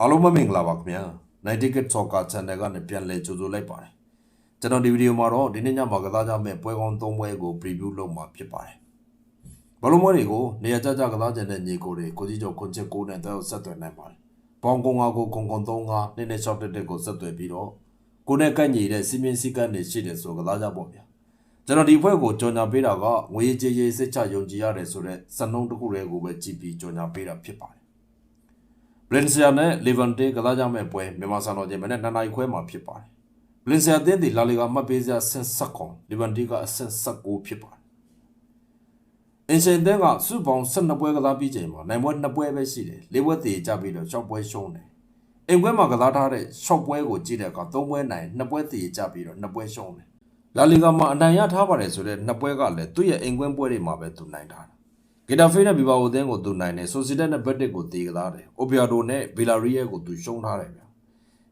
အားလုံးပဲမင်္ဂလာပါခင်ဗျာ Night Ticket Soccer Channel ကနေပြန်လည်ကြိုဆိုလိုက်ပါတယ်ကျွန်တော်ဒီဗီဒီယိုမှာတော့ဒီနေ့ညမှာကစားကြမယ့်ပွဲကောင်း၃ပွဲကို preview လုပ်မှာဖြစ်ပါတယ်ဘလုံးမွေတွေကိုနေရာကျကျကစားကြတဲ့ညီကိုတွေကိုကြီးကျော်ခွန်ချစ်ကိုနဲ့တော့ဆက်သွယ်နိုင်ပါတယ်ပေါင်ကုံငါကိုကုံကုံ၃ငါနေ့နေ့ရှော့တက်တက်ကိုဆက်သွယ်ပြီးတော့ကိုနဲ့ကန့်ညီတဲ့စီမင်းစည်းကမ်းတွေရှိတယ်ဆိုကစားကြပေါ့ဗျာကျွန်တော်ဒီဖွဲ့ကိုကြော်ညာပေးတာကငွေကြေးရေးစစ်ချယုံကြည်ရတယ်ဆိုတော့စံနှုန်းတစ်ခုတည်းကိုပဲကြည့်ပြီးကြော်ညာပေးတာဖြစ်ပါတယ် ဗလင်ဆီယာနဲ့လီဗန်တေကစားကြမဲ့ပွဲမြန်မာစံတော်ချိန်မှာနဲ့နှစ်နိုင်ခွဲမှာဖြစ်ပါတယ်။ဗလင်ဆီယာတင်းတီလာလီဂါမှတ်ပေးစရာဆင်ဆက်ခွန်လီဗန်တေကအဆင့်16ဖြစ်ပါတယ်။အင်ရှင်တင်းကစုပေါင်း12ပွဲကစားပြီးချိန်မှာနိုင်ပွဲ2ပွဲပဲရှိတယ်။၄ပွဲတည်ကြပြီးတော့6ပွဲရှုံးတယ်။အိမ်ပွဲမှာကစားထားတဲ့6ပွဲကိုကြည့်တဲ့အခါ3ပွဲနိုင်2ပွဲတည်ကြပြီးတော့2ပွဲရှုံးတယ်။လာလီဂါမှာအနိုင်ရထားပါတယ်ဆိုတော့2ပွဲကလည်းသူ့ရဲ့အိမ်ကွင်းပွဲတွေမှာပဲသူနိုင်ထားတာ။ ဂီတာဖေးနဲ့ဘီဘာအိုသင်းကိုသူနိုင်တယ်ဆိုစီတက်နဲ့ဘက်တစ်ကိုတေကစားတယ်အိုပီယာဒိုနဲ့ဘီလာရီယဲကိုသူရှုံးထားတယ်ဗျာ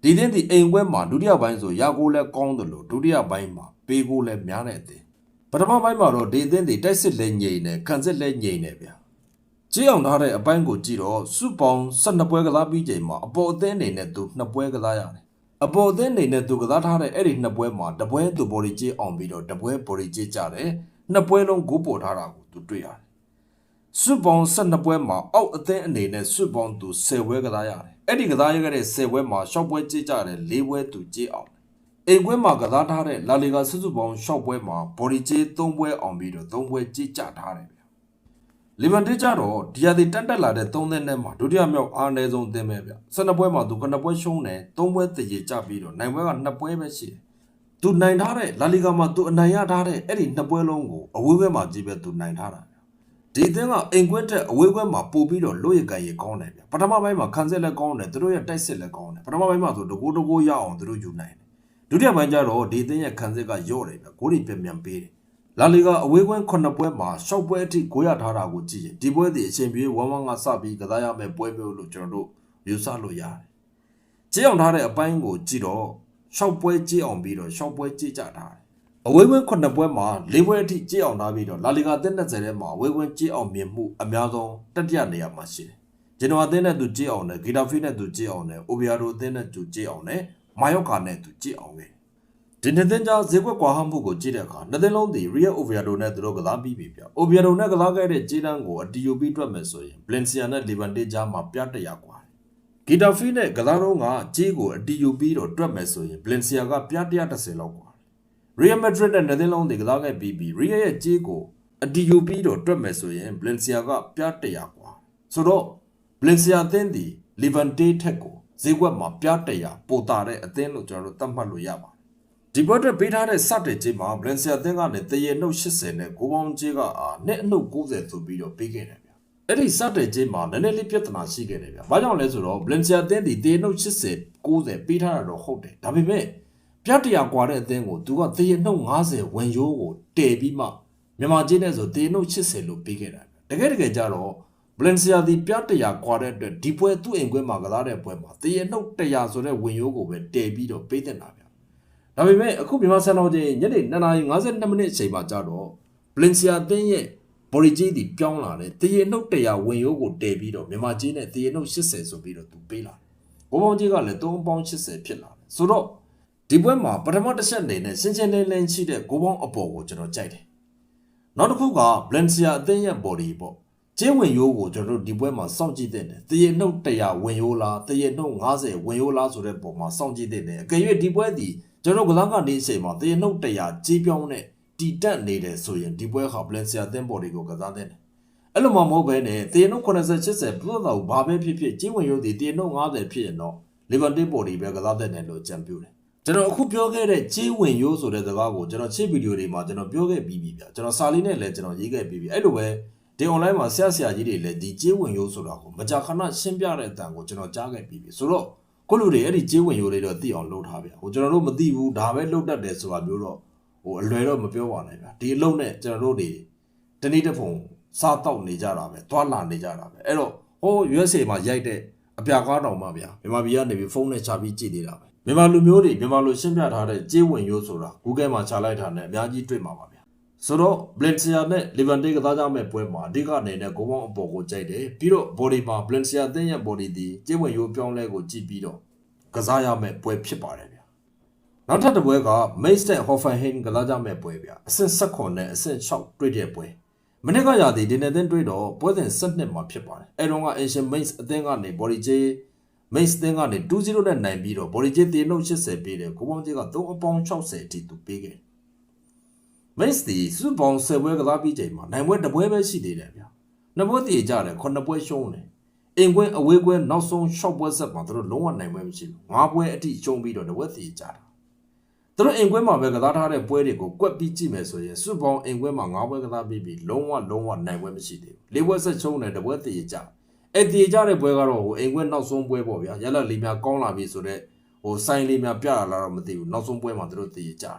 ဒီသင်းဒီအိမ်ကွဲမှာဒုတိယပိုင်းဆိုရာကိုလည်းကောင်းတယ်လို့ဒုတိယပိုင်းမှာပေးကိုလည်းများတဲ့အသင်းပထမပိုင်းမှာတော့ဒီသင်းဒီတိုက်စစ်လည်းငြိမ်တယ်ခံစစ်လည်းငြိမ်တယ်ဗျာကြည့်အောင်ထားတဲ့အပိုင်းကိုကြည့်တော့စုပေါင်း12ပွဲကစားပြီးချိန်မှာအပေါ်အသင်းအနေနဲ့သူ2ပွဲကစားရတယ်အပေါ်အသင်းအနေနဲ့သူကစားထားတဲ့အဲ့ဒီ2ပွဲမှာတပွဲသူဘော်ဒီကြေးအောင်ပြီးတော့တပွဲဘော်ဒီကြေးကြတယ်နှစ်ပွဲလုံးဂိုးပေါ်ထားတာကိုသူတွေ့ရတယ် စွတ်ပေါင်း12ပွဲမှာအောက်အသင်းအနေနဲ့စွတ်ပေါင်းသူ10ပွဲကစားရတယ်။အဲ့ဒီကစားရခဲ့တဲ့10ပွဲမှာရှော့ပွဲကြေးကြတယ်4ပွဲသူကြေးအောင်။အိမ်ပွဲမှာကစားထားတဲ့လာလီဂါစွတ်စွတ်ပေါင်းရှော့ပွဲမှာဘော်ဒီကြေး3ပွဲအောင်ပြီးတော့3ပွဲကြေးကြထားတယ်ဗျ။လီဗန်တေးကြတော့ဒီယာဒီတက်တက်လာတဲ့3သင်းနဲ့မှာဒုတိယမြောက်အားနည်းဆုံးသင်းပဲဗျ။12ပွဲမှာသူ9ပွဲရှုံးတယ်3ပွဲတည်ကြပြီးတော့နိုင်ပွဲက2ပွဲပဲရှိတယ်။သူနိုင်ထားတဲ့လာလီဂါမှာသူအနိုင်ရထားတဲ့အဲ့ဒီ2ပွဲလုံးကိုအဝေးဘက်မှာကြည့်ပဲသူနိုင်ထားတာဗျ။ ဒီအသင်းကအိမ်ကွင်းတက်အဝေးကွင်းမှာပို့ပြီးတော့လွတ်ရကန်ရကောင်းတယ်ဗျပထမပိုင်းမှာခံစစ်လည်းကောင်းတယ်သူတို့ရဲ့တိုက်စစ်လည်းကောင်းတယ်ပထမပိုင်းမှာဆိုတကူတကူရအောင်သူတို့ယူနိုင်တယ်ဒုတိယပိုင်းကျတော့ဒီအသင်းရဲ့ခံစစ်ကယော့တယ်ဗျဂိုးတွေပြန်ပြန်ပေးတယ်လာလီဂါအဝေးကွင်း9ပွဲမှာ6ပွဲအထိဂိုးရထားတာကိုကြည့်ရင်ဒီပွဲဒီအချိန်ပြေး1-1ကစပြီးကစားရမယ့်ပွဲမျိုးလို့ကျွန်တော်တို့ယူဆလို့ရတယ်ကြေးအောင်ထားတဲ့အပိုင်းကိုကြည့်တော့6ပွဲကြေးအောင်ပြီးတော့6ပွဲကြေးကြထားတယ် အဝေးဝင်း9ပွဲမှာ၄ပွဲအထိကြေးအောင်ထားပြီးတော့လာလီဂါအသင်းနဲ့ဇယ်ထဲမှာအဝေးဝင်းကြေးအောင်မြင်မှုအများဆုံးတတိယနေရာမှာရှိတယ်။ဂျင်နိုအသင်းနဲ့သူကြေးအောင်နဲ့ဂီတာဖီနဲ့သူကြေးအောင်နဲ့အိုဘီယာဒိုအသင်းနဲ့သူကြေးအောင်နဲ့မာယော့ကာနဲ့သူကြေးအောင်ပဲ။ဒီနှစ်သင်းကြားဈေးကွက်ကွာဟမှုကိုကြည့်တဲ့အခါနှစ်သင်းလုံးဒီရီယယ်အိုဘီယာဒိုနဲ့သူတို့ကစားပြီးပြီဗျ။အိုဘီယာဒိုနဲ့ကစားခဲ့တဲ့ကြေးတန်းကိုအတီယိုပီတွက်မယ်ဆိုရင်ဘလင်ဆီယာနဲ့လီဗန်တေးကြားမှာပြတ်တရကွာတယ်။ဂီတာဖီနဲ့ကစားတော့ကကြေးကိုအတီယိုပီတော့တွက်မယ်ဆိုရင်ဘလင်ဆီယာကပြတ်130လောက်ကွာ Real Madrid နဲ့နယ်သင်းလုံးတွေကစားခဲ့ပြီးပြီး Real ရဲ့ကြေးကိုအတီယိုပြီးတော့တွက်မယ်ဆိုရင် Valencia ကပြား100กว่าဆိုတော့ Valencia အသင်းဒီ Levante ထက်ကိုဈေးကွက်မှာပြား100ပိုတာတဲ့အသင်းလို့ကျွန်တော်တို့သတ်မှတ်လို့ရပါတယ်ဒီဘက်အတွက်ပေးထားတဲ့စတဲ့ကြေးမှာ Valencia အသင်းကနေတရေနှုတ်80နဲ့ဂိုးပေါင်းကြေးကအာနဲ့အနှုတ်90ဆိုပြီးတော့ပေးခဲ့တယ်ဗျအဲ့ဒီစတဲ့ကြေးမှာနည်းနည်းလေးပြဿနာရှိခဲ့တယ်ဗျဘာကြောင့်လဲဆိုတော့ Valencia အသင်းဒီတရေနှုတ်80 90ပေးထားတာတော့ဟုတ်တယ်ဒါပေမဲ့ ပြတ်တရာကွာတဲ့အသင်းကိုသူကတရေနှုတ်90ဝင်ရိုးကိုတည်ပြီးမှမြန်မာချင်းနဲ့ဆိုတရေနှုတ်80လို့ပေးခဲ့တာတကယ်တကယ်ကြတော့ဘလန်ဆီယာဒီပြတ်တရာကွာတဲ့အတွက်ဒီပွဲသူ့အိမ်ကွင်းမှာကစားတဲ့ပွဲမှာတရေနှုတ်100ဆိုတဲ့ဝင်ရိုးကိုပဲတည်ပြီးတော့ပေးတင်တာဗျဒါပေမဲ့အခုမြန်မာစံတော်ချိန်ညနေ9:52မိနစ်အချိန်မှာကြတော့ဘလန်ဆီယာအသင်းရဲ့ဘော်ရီဂျီဒီပြောင်းလာတဲ့တရေနှုတ်100ဝင်ရိုးကိုတည်ပြီးတော့မြန်မာချင်းနဲ့တရေနှုတ်80ဆိုပြီးတော့သူပေးလာတယ်ဘုံဘုံကြီးကလည်း3ပေါင်း80ဖြစ်လာတယ်ဆိုတော့ ဒီပွဲမှာပထမတစ်ချက်အနေနဲ့ရှင်းရှင်းလင်းလင်းရှိတဲ့ကိုပေါင်းအပေါ်ကိုကျွန်တော်ကြိုက်တယ်။နောက်တစ်ခုက Valencia အသင်းရဲ့ body ပေါ့။ကျင်းဝင်ရိုးကိုကျွန်တော်တို့ဒီပွဲမှာစောင့်ကြည့်တဲ့တယ်။တရေနှုတ်100ဝင်ရိုးလားတရေနှုတ်90ဝင်ရိုးလားဆိုတဲ့ပုံမှာစောင့်ကြည့်တဲ့တယ်။အကယ်၍ဒီပွဲဒီကျွန်တော်ကစားကနေအချိန်မှာတရေနှုတ်100ကြီးပြောင်းနဲ့တီတက်နေတယ်ဆိုရင်ဒီပွဲဟာ Valencia အသင်း body ကိုကစားတဲ့တယ်။အဲ့လိုမှမဟုတ်ဘဲနဲ့တရေနှုတ်80 80ပြတ်တော့ဘာပဲဖြစ်ဖြစ်ကျင်းဝင်ရိုးဒီတရေနှုတ်90ဖြစ်ရင်တော့ Levante body ပဲကစားတဲ့တယ်လို့ကြံပြူတယ်။ ကျွန်တော်အခုပြောခဲ့တဲ့ကြေးဝင်ရိုးဆိုတဲ့စကားကိုကျွန်တော်ချစ်ဗီဒီယိုတွေမှာကျွန်တော်ပြောခဲ့ပြီးပြီဗျကျွန်တော်စာလေးနဲ့လည်းကျွန်တော်ရေးခဲ့ပြီးပြီအဲ့လိုပဲဒီ online မှာဆရာဆရာကြီးတွေလည်းဒီကြေးဝင်ရိုးဆိုတာကိုမကြာခဏရှင်းပြတဲ့အတန်ကိုကျွန်တော်ကြားခဲ့ပြီးပြီဆိုတော့ခုလူတွေအဲ့ဒီကြေးဝင်ရိုးလေးတော့သိအောင်လုပ်ထားဗျဟိုကျွန်တော်တို့မသိဘူးဒါပဲလုပ်တတ်တယ်ဆိုတာမျိုးတော့ဟိုအလွယ်တော့မပြောပါနဲ့ဗျဒီအလုပ်နဲ့ကျွန်တော်တို့တွေတနေ့တစ်ပုံစားတော့နေကြတာပဲသွားလာနေကြတာပဲအဲ့တော့ဟို USA မှာရိုက်တဲ့အပြာကားတောင်မှဗျမြန်မာပြည်ကနေပြီးဖုန်းနဲ့ချပြီးကြည့်နေတာပဲ မြန်မာလူမျိုးတွေမြန်မာလူရှင်းပြထားတဲ့ကြေးဝင်ရိုးဆိုတာ Google မှာချလိုက်တာနဲ့အများကြီးတွေ့မှာပါဗျာဆိုတော့ Valencia နဲ့ Levante ကစားကြမဲ့ပွဲမှာအဓိကအနေနဲ့ဂိုးပေါင်းအပေါ်ကိုကြိုက်တယ်ပြီးတော့ body မှာ Valencia အသင်းရဲ့ body ဒီကျေးဝင်ရိုးပြောင်းလဲကိုကြည့်ပြီးတော့ကစားရမဲ့ပွဲဖြစ်ပါတယ်ဗျာနောက်ထပ်တစ်ပွဲက Mainz နဲ့ Hoffenheim ကစားကြမဲ့ပွဲဗျာအဆင့်16နဲ့အဆင့်6တွေ့တဲ့ပွဲမနေ့ကရာသီဒီနေ့သင်းတွေ့တော့ပွဲစဉ်7မှာဖြစ်ပါတယ်အဲတော့က Asian Mainz အသင်းကနေ body ကျေး Mainz အသင်းကနေ2-0နဲ့နိုင်ပြီးတော့ body ကျေးတေနှုတ်80ပေးတယ်ဂိုးပေါင်းကျေးက3အပေါင်း60အထိသူပေးခဲ့တယ်မိတ်စီစုပေါင်း10ပွဲကစားပြီးချိန်မှာနိုင်ပွဲတစ်ပွဲပဲရှိသေးတယ်ဗျာနှစ်ပွဲတည်ကြတယ်ခုနှစ်ပွဲရှုံးတယ်အင်ကွင်းအဝေးကွင်းနောက်ဆုံး6ပွဲဆက်မှာသူတို့လုံးဝနိုင်ပွဲမရှိဘူး၅ပွဲအထိရှုံးပြီးတော့တစ်ပွဲတည်ကြတာသူတို့အင်ကွင်းမှာပဲကစားထားတဲ့ပွဲတွေကိုကွက်ပြီးကြည့်မယ်ဆိုရင်စုပေါင်းအင်ကွင်းမှာ၅ပွဲကစားပြီးပြီးလုံးဝလုံးဝနိုင်ပွဲမရှိသေးဘူး၄ပွဲဆက်ရှုံးတယ်တစ်ပွဲတည်ကြ အဲ့တည်ကြတဲ့ပွဲကတော့ဟိုအင်ကွင်းနောက်ဆုံးပွဲပေါ့ဗျာရလက်လေးများကောင်းလာပြီဆိုတော့ဟိုဆိုင်လေးများပြလာတော့မသိဘူးနောက်ဆုံးပွဲမှာသူတို့တည်ကြတယ်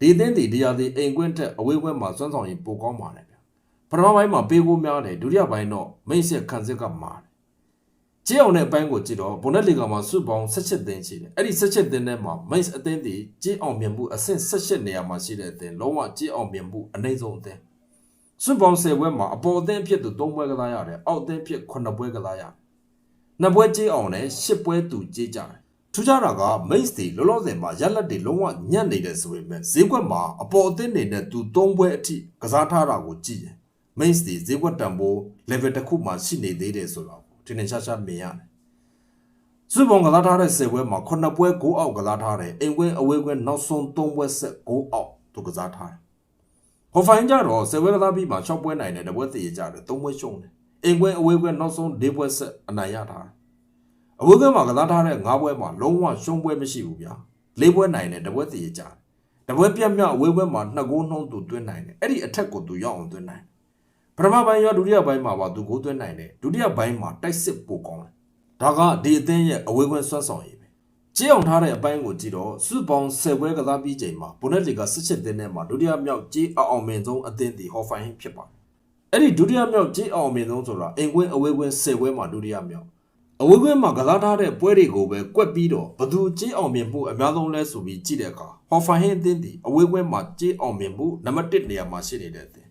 ဒီသင်းဒီဒီယာဒီအိမ်ကွင်းထက်အဝေးကွင်းမှာစွမ်းဆောင်ရင်ပိုကောင်းပါတယ်ဗျပထမပိုင်းမှာပေးကိုများတယ်ဒုတိယပိုင်းတော့မိတ်ဆက်ခံစစ်ကမာတယ်ကြေးအောင်တဲ့အပိုင်းကိုကြည့်တော့ဘွန်ဒက်လီဂါမှာစုပေါင်း17သင်းရှိတယ်အဲ့ဒီ17သင်းထဲမှာမိတ်အသင်းဒီကြေးအောင်မြင်မှုအဆင့်18နေရာမှာရှိတဲ့အသင်းလုံးဝကြေးအောင်မြင်မှုအနှိမ့်ဆုံးအသင်း စုပေါင်း10ပွဲမှာအပေါ်အသင်းဖြစ်သူ3ပွဲကစားရတယ်အောက်အသင်းဖြစ်9ပွဲကစားရတယ်နှစ်ပွဲကြေးအောင်နဲ့10ပွဲသူကြေးကြတယ်ထူးခြားတာက mace တွေလောလောဆယ်မှာရက်လက်တွေလုံးဝညံ့နေတယ်ဆိုပေမဲ့ဈေးကွက်မှာအပေါ်အသင်းတွေနဲ့သူသုံးပွဲအထိကစားထားတာကိုကြည့်ရင် mace တွေဈေးကွက်တန်ဖိုး level တစ်ခုမှရှိနေသေးတယ်ဆိုတော့ဒီနေ့ရှားရှားမြင်ရတယ်။စုပုံကစားထားတဲ့10ပွဲမှာ9ပွဲ9အောက်ကစားထားတယ်။အိမ်ကွင်းအဝေးကွင်းနောက်ဆုံး3ပွဲဆက်9အောက်သူကစားထားတယ်။ ဟိုဖိုင်ကြတော့10ပွဲကစားပြီးမှ6ပွဲနိုင်တယ်တပွဲတည်ကြတယ်3ပွဲရှုံးတယ်။အိမ်ကွင်းအဝေးကွင်းနောက်ဆုံး4ပွဲဆက်အနိုင်ရထားတယ်။အဝေးကမှာကစားထားတဲ့၅ပွဲမှာလုံးဝရှုံးပွဲမရှိဘူးဗျာ၄ပွဲနိုင်တယ်တပွဲတည်ကြတယ်တပွဲပြတ်မြောက်အဝေးပွဲမှာနှစ်ဂိုးနှုံးသူသွင်းနိုင်တယ်အဲ့ဒီအထက်ကိုသူရောက်အောင်သွင်းနိုင်တယ်ပထမပိုင်းရောဒုတိယပိုင်းမှာပါသူဂိုးသွင်းနိုင်တယ်ဒုတိယပိုင်းမှာတိုက်စစ်ပိုကောင်းတယ်ဒါကဒီအသင်းရဲ့အဝေးကွင်းဆွမ်းဆောင်ရည်ပဲ ကြေးအောင်ထားတဲ့အပိုင်းကိုကြည့်တော့စုပေါင်း10ပွဲကစားပြီးချိန်မှာဘွန်ဒက်လီဂါ17တင်းနဲ့မှာဒုတိယမြောက်ကြေးအောင်အောင်မင်ဆုံးအသင်းဒီဟော်ဖိုင်ဟင်းဖြစ်ပါတယ်အဲ့ဒီဒုတိယမြောက်ကြေးအောင်အောင်မင်ဆုံးဆိုတာအင်ကွင်းအဝေးကွင်း10ပွဲမှာဒုတိယမြောက်အဝေးကွင်းမှာကစားထားတဲ့ပွဲတွေကိုပဲကွက်ပြီးတော့ဘသူကြေးအောင်မြင်မှုအများဆုံးလဲဆိုပြီးကြည့်တဲ့အခါဟော်ဖန်ဟင်းအသင်းဒီအဝေးကွင်းမှာကြေးအောင်မြင်မှုနံပါတ်1နေရာမှာရှိနေတဲ့အသင်း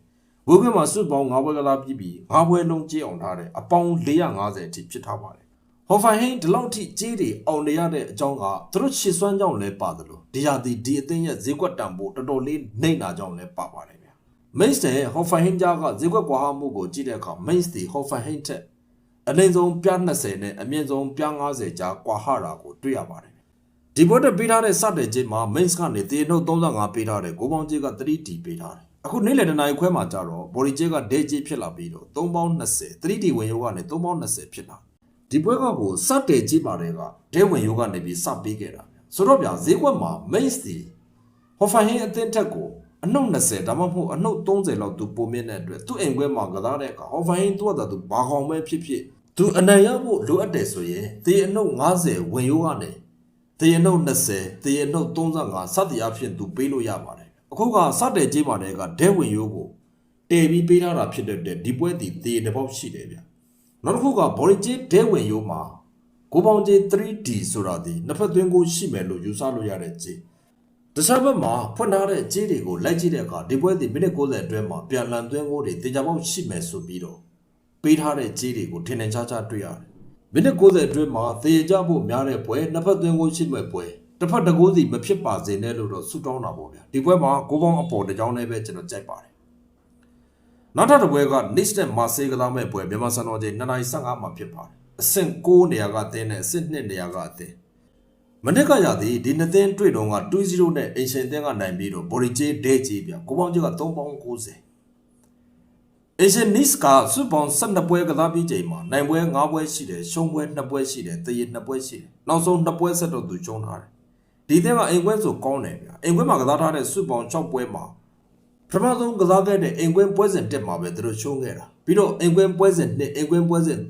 ဝေးကွင်းမှာစုပေါင်း9ပွဲကစားပြီးပြီး9ပွဲလုံးကြေးအောင်ထားတဲ့အပေါင်း450အထိဖြစ်ထားပါတယ် ဟော်ဖန်ဟင်းဒီလောက်ထိကြေးတွေအောင်နေရတဲ့အကြောင်းကသူတို့ရှစ်စွမ်းကြောင့်လဲပါတယ်လို့ဒီဟာဒီဒီအသင်းရဲ့ဈေးကွက်တန်ဖို့တော်တော်လေးနှိမ့်တာကြောင့်လဲပါပါတယ်ဗျာမိတ်စ်တဲ့ဟော်ဖန်ဟင်းကြားကဈေးကွက်ကွာဟမှုကိုကြည့်တဲ့အခါမိတ်စ်ဒီဟော်ဖန်ဟင်းထက်အလင်းဆုံးပြ20နဲ့အမြင့်ဆုံးပြ90ကြားကွာဟတာကိုတွေ့ရပါတယ်ဒီဘတ်တက်ပေးထားတဲ့စတဲ့ချင်းမှာ mains ကနေတေနှုတ်35ပေးထားတယ်ကိုပေါင်းကြီးက 3D ပေးထားတယ်အခုနေ့လယ်တနာရီခွဲမှာကြတော့ body ကြီးက day ကြီးဖြစ်လာပြီးတော့3ပေါင်း20 3D ဝင်ရိုးကနေ3ပေါင်း20ဖြစ်လာ ဒီပွဲကကိုစတဲ့ကြီးပါတယ်က day ဝင်ရိုးကနေပြီးစပေးခဲ့တာဆိုတော့ဗျာဈေးကွက်မှာ mains ဒီဟော်ဖန်ဟင်းအသင်းထက်ကိုအနှုတ်20ဒါမှမဟုတ်အနှုတ်30လောက်သူပုံမြင့်တဲ့အတွက်သူ့အိမ်ခွဲမှာကစားတဲ့အခါဟော်ဖန်ဟင်းသူ့အတာသူဘာကောင်ပဲဖြစ်ဖြစ်သူအနိုင်ရဖို့လိုအပ်တယ်ဆိုရင်တေအနှုတ်90ဝင်ရိုးကနေတေအနှုတ်20တေအနှုတ်35စသည်အဖြစ်သူပေးလို့ရပါတယ်အခုကစတဲ့ကြေးပါတယ်ကဒဲဝင်ရိုးကိုတည်ပြီးပေးထားတာဖြစ်တဲ့အတွက်ဒီပွဲတီတေတစ်ပေါက်ရှိတယ်ဗျ နောက်တစ်ခုကဘော်လီကြေးဒဲဝင်ရိုးမှာကိုပေါင်ကြေး 3D ဆိုတာဒီနှစ်ဖက်သွင်းကိုရှိမယ်လို့ယူဆလို့ရတဲ့ကြေးတခြားဘက်မှာဖွင့်ထားတဲ့ကြေးတွေကိုလိုက်ကြည့်တဲ့အခါဒီပွဲဒီမိနစ်60အတွင်းမှာပြန်လန်သွင်းကိုတွေတေချာပေါက်ရှိမယ်ဆိုပြီးတော့ပေးထားတဲ့ကြေးတွေကိုထင်ထင်ရှားရှားတွေ့ရတယ်။မိနစ်60အတွင်းမှာသေကြဖို့များတဲ့ပွဲနှစ်ဖက်သွင်းကိုရှိမဲ့ပွဲတစ်ဖက်တကိုးစီမဖြစ်ပါစေနဲ့လို့တော့ဆုတောင်းတာပေါ့ဗျာ။ဒီပွဲမှာကိုပေါင်းအပေါ်တစ်ကြောင်းနဲ့ပဲကျွန်တော်ကြိုက်ပါတယ်။ နောက်ထပ်တစ်ပွဲက Nice နဲ့ Marseille ကစားမဲ့ပွဲမြန်မာစံတော်ချိန်2:15မှာဖြစ်ပါတယ်။အဆင့်6နေရာကအသင်းနဲ့အဆင့်2နေရာကအသင်းမနစ်ကရသည်ဒီနှစ်သင်းတွေ့တော့က2-0နဲ့အင်ရှင်သင်းကနိုင်ပြီးတော့ဘော်ရီဂျေဒဲဂျီပြကိုပေါင်းကျက3ပေါင်း90အင်ရှင်နစ်ကစုပေါင်း12ပွဲကစားပြီးချိန်မှာနိုင်ပွဲ5ပွဲရှိတယ်ရှုံးပွဲ2ပွဲရှိတယ်တရ2ပွဲရှိတယ်နောက်ဆုံး2ပွဲဆက်တော့သူရှုံးထားတယ်ဒီသင်းကအိမ်ကွင်းဆိုကောင်းတယ်ဗျအိမ်ကွင်းမှာကစားထားတဲ့စုပေါင်း6ပွဲမှာ ပထမဆုံးကစားခဲ့တဲ့အိမ်ကွင်းပွဲစဉ်တက်မှာပဲသူတို့ရှုံးခဲ့တာပြီးတော့အိမ်ကွင်းပွဲစဉ်2အိမ်ကွင်းပွဲစဉ်3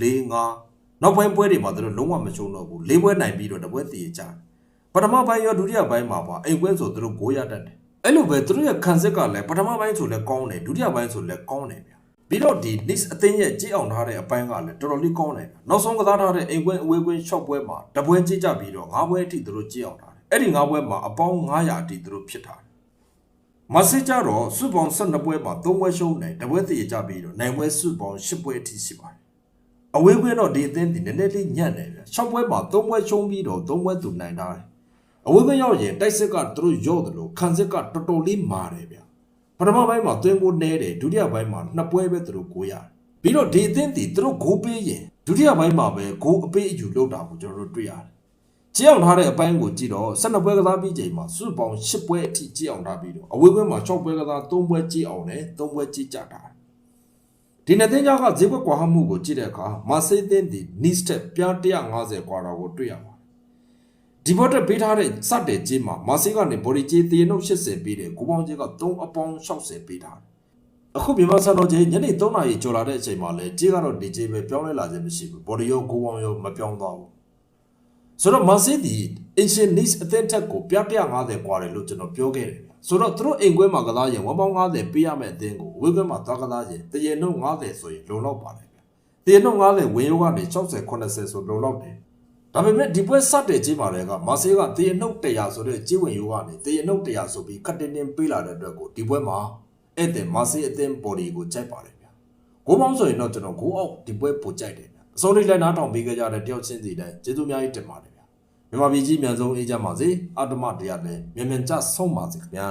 4 5နောက်ပိုင်းပွဲတွေမှာသူတို့လုံးဝမရှုံးတော့ဘူး၄ပွဲနိုင်ပြီးတော့တပွဲတည်ကြတယ်ပထမပိုင်းရောဒုတိယပိုင်းမှာပါအိမ်ကွင်းဆိုသူတို့9ရတတ်တယ်အဲ့လိုပဲသူတို့ရဲ့ခံစစ်ကလည်းပထမပိုင်းဆိုလည်းကောင်းတယ်ဒုတိယပိုင်းဆိုလည်းကောင်းတယ်ဗျပြီးတော့ဒီ Knicks အသင်းရဲ့ကြေးအောင်ထားတဲ့အပိုင်းကလည်းတော်တော်လေးကောင်းတယ်ဗျနောက်ဆုံးကစားထားတဲ့အိမ်ကွင်းအဝေးကွင်း shot ပွဲမှာတပွဲကြေးကြပြီးတော့၅ပွဲအထိသူတို့ကြေးအောင်ထားတယ်အဲ့ဒီ၅ပွဲမှာအပေါင်း900အထိသူတို့ဖြစ်ထားတယ် မစစ်ကြတော့စုပေါင်း12ပွဲမှာ3ပွဲရှုံးတယ်တပွဲတည်ကြပြီးတော့နိုင်ပွဲစုပေါင်း10ပွဲအထိရှိပါတယ်အဝေးကွင်းတော့ဒီအသင်းဒီနည်းနည်းလေးညံ့တယ်ဗျ6ပွဲမှာ3ပွဲရှုံးပြီးတော့3ပွဲသူနိုင်တာတယ်အဝေးကွင်းရောက်ရင်တိုက်စစ်ကသူတို့ရော့တယ်လို့ခံစစ်ကတော်တော်လေးမာတယ်ဗျပထမပိုင်းမှာသွင်းကိုနဲတယ်ဒုတိယပိုင်းမှာနှစ်ပွဲပဲသူတို့ကိုရတယ်ပြီးတော့ဒီအသင်းဒီသူတို့ဂိုးပေးရင်ဒုတိယပိုင်းမှာပဲဂိုးအပေးအယူလောက်တာကိုကျွန်တော်တို့တွေ့ရတယ် ကြည့်အောင်ထားတဲ့အပိုင်းကိုကြည့်တော့12ပွဲကစားပြီးချိန်မှာစုပေါင်း10ပွဲအထိကြည့်အောင်ထားပြီးတော့အဝေးပွဲမှာ6ပွဲကစား3ပွဲကြည့်အောင်နဲ့3ပွဲကြည့်ကြတာဒီနှစ်သင်းကြောကဈေးကွက်ကွာဟမှုကိုကြည့်တဲ့အခါမာဆေးသင်းဒီ nice တက်ပြား150ကွာတော့ကိုတွေ့ရပါတယ်ဒီဘော့တက်ပေးထားတဲ့စတဲ့ကြေးမှာမာဆေးကနေဘော်ဒီကြေးတည်နှုတ်80ပေးတယ်ကိုပေါင်းကြေးက3အပေါင်း60ပေးထားတယ်အခုမြန်မာစံတော်ချိန်ညနေ3နာရီကျော်လာတဲ့အချိန်မှာလဲကြေးကတော့ဒီကြေးပဲပြောင်းလဲလာခြင်းမရှိဘူးဘော်ဒီရောကိုပေါင်းရောမပြောင်းသွားဘူး ဆိုတော့မန်စီးတီ ancient needs အသင်းထက်ကိုပြ150กว่าတယ်လို့ကျွန်တော်ပြောခဲ့တယ်ဗျဆိုတော့သူတို့အိမ်ခွဲမှာကစားရင်ဝပေါင်း90ပေးရမယ့်အသင်းကိုဝေးခွဲမှာသွားကစားရင်တရေနှုတ်90ဆိုရင်လုံလောက်ပါတယ်ဗျတရေနှုတ်90ဝေရိုးကနေ60 80ဆိုလုံလောက်တယ်ဒါပေမဲ့ဒီပွဲစတဲ့ကြီးပါလေကမာဆေးကတရေနှုတ်100ဆိုတဲ့ကြီးဝင်ရိုးကနေတရေနှုတ်100ဆိုပြီးခတ်တင်းတင်းပေးလာတဲ့အတွက်ကိုဒီပွဲမှာအဲ့တဲ့မာဆေးအသင်း body ကိုကြိုက်ပါတယ်ဗျကိုပေါင်းဆိုရင်တော့ကျွန်တော်ကိုအောက်ဒီပွဲပိုကြိုက်တယ်ဗျ အစိုးရလက်နားထောင်ပေးခဲ့ကြတဲ့တယောက်ချင်းစီတိုင်းကျေးဇူးအများကြီးတင်ပါတယ်ဗျမြန်မာပြည်ကြီးအမြန်ဆုံးအေးကြပါစေအတ္တမတရားလည်းမြန်မြန်ကြဆုံးပါစေခင်ဗျာ